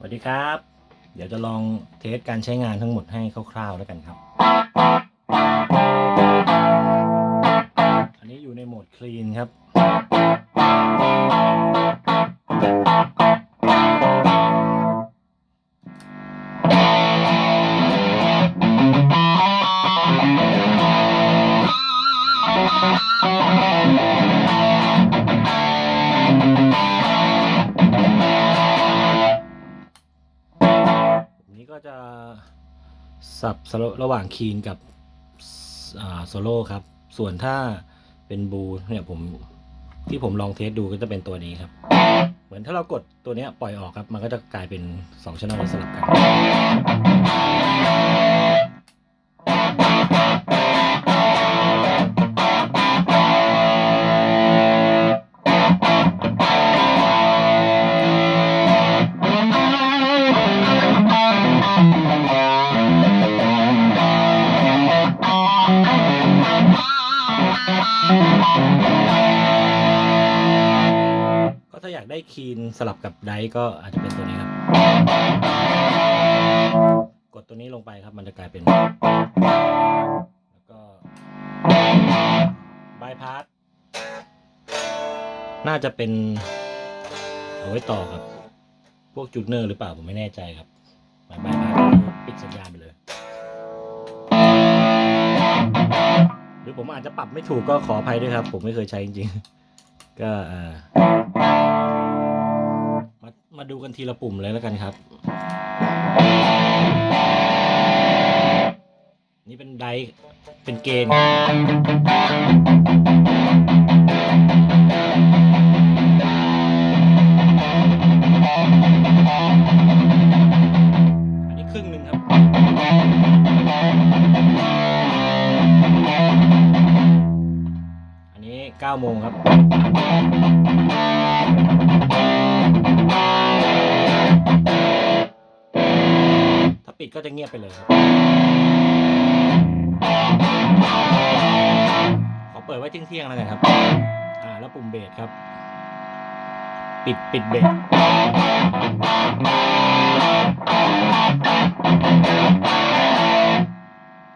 สวัสดีครับ เดี๋ยวจะลองเทสการใช้งานทั้งหมดให้คร่าวๆแล้วกันครับ อันนี้อยู่ในโหมดคลีนครับ ก็จะสับสระหว่างคีนกับโซโล่ครับ ส่วนถ้าเป็นบูเนี่ยผมที่ผมลองเทสดูก็จะเป็นตัวนี้ครับ เหมือนถ้าเรากดตัวนี้ปล่อยออกครับ มันก็จะกลายเป็น2ช่องสลับกัน ได้คีนสลับกับไดก็อาจจะเป็นตัวนี้ครับ กดตัวนี้ลงไปครับมันจะกลายเป็น แล้วก็บายพาสน่าจะเป็น เอาไว้ต่อกับ พวกจูเนอร์หรือเปล่าผมไม่แน่ใจครับบายพาสปิดสัญญาณไปเลย หรือผมอาจจะปรับไม่ถูกก็ขออภัยด้วยครับ ผมไม่เคยใช้จริงๆ ก็อ่า มาดูกันทีละปุ่มเลยแล้วกันครับ นี่เป็นไดเป็นเกณฑ์อันนี้ครึ่งหนึ่งครับอันนี้9โมงครับ ปิดก็จะเงียบไปเลยครับขอเปิดไว้เที่ยงๆแล้วกันครับ อ่า แล้วปุ่มเบสครับ ปิดปิดเบส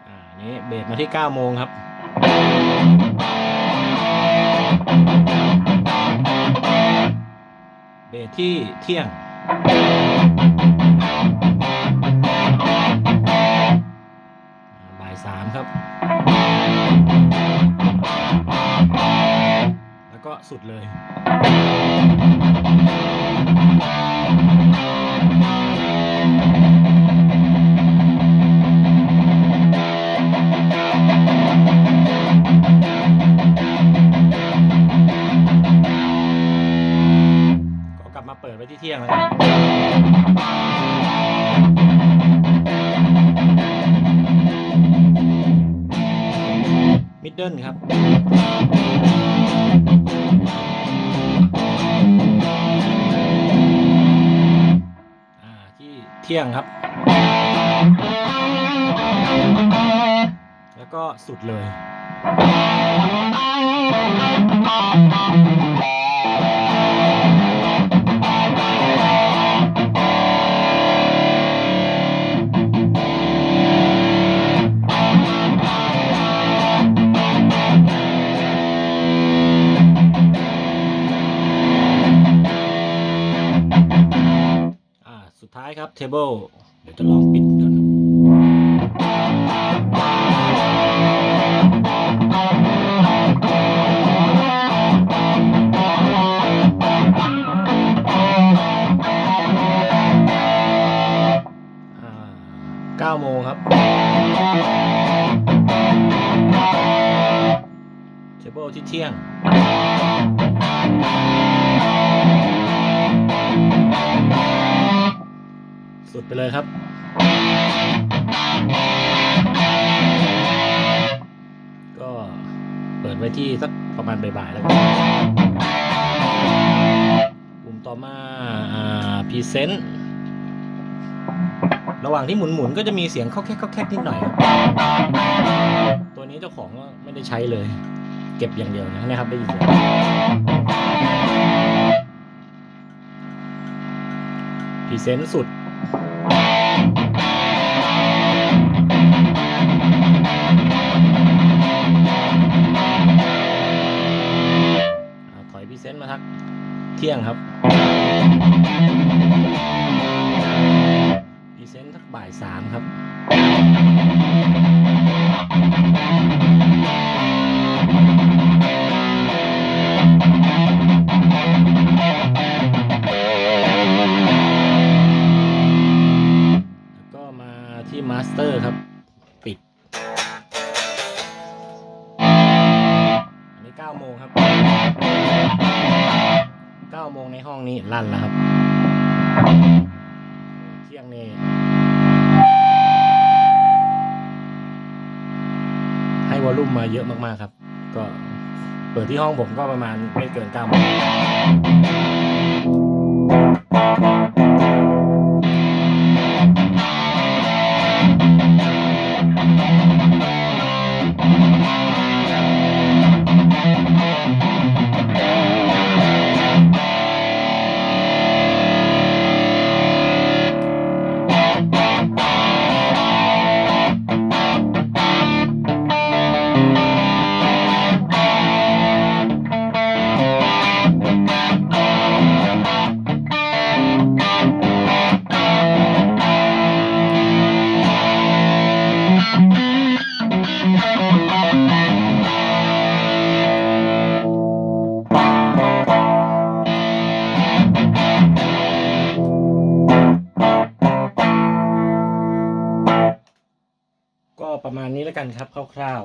อ่านี้เบสมาที่9โมงครับเบสที่เที่ยง บ่ายสามครับ แล้วก็สุดเลย ก็กลับมาเปิดไว้ที่เที่ยงแล้วกัน ดเดิลครับที่เที่ยงครับ แล้วก็สุดเลย สุดท้ายครับ table เดี๋ยวจะลองปิดก่อนเก้าโมงครับ table ที่เที่ยง สุดไปเลยครับ ก็เปิดไว้ที่สักประมาณบ่ายๆแล้วกันปุ่มต่อมาอ่าพรีเซนต์ระหว่างที่หมุนๆก็จะมีเสียงเข้าแคกเข้าแคกนิดหน่อยครับตัวนี้เจ้าของก็ไม่ได้ใช้เลย เก็บอย่างเดียวนะนะครับได้ยินเสียงพรีเซนต์สุด นต์มาทักเที่ยงครับพรีเซนต์ทักบ่ายสามครับแล้วก็มาที่มาสเตอร์ครับ ปิด อันนี้9โมงครับาโมงในห้องนี้ลั่นแล้วครับเที่ยงนี่ให้วอลลุ่มมาเยอะมากๆครับ ก็เปิดที่ห้องผมก็ประมาณไม่เกินเก้าโมง กันครับคร่าว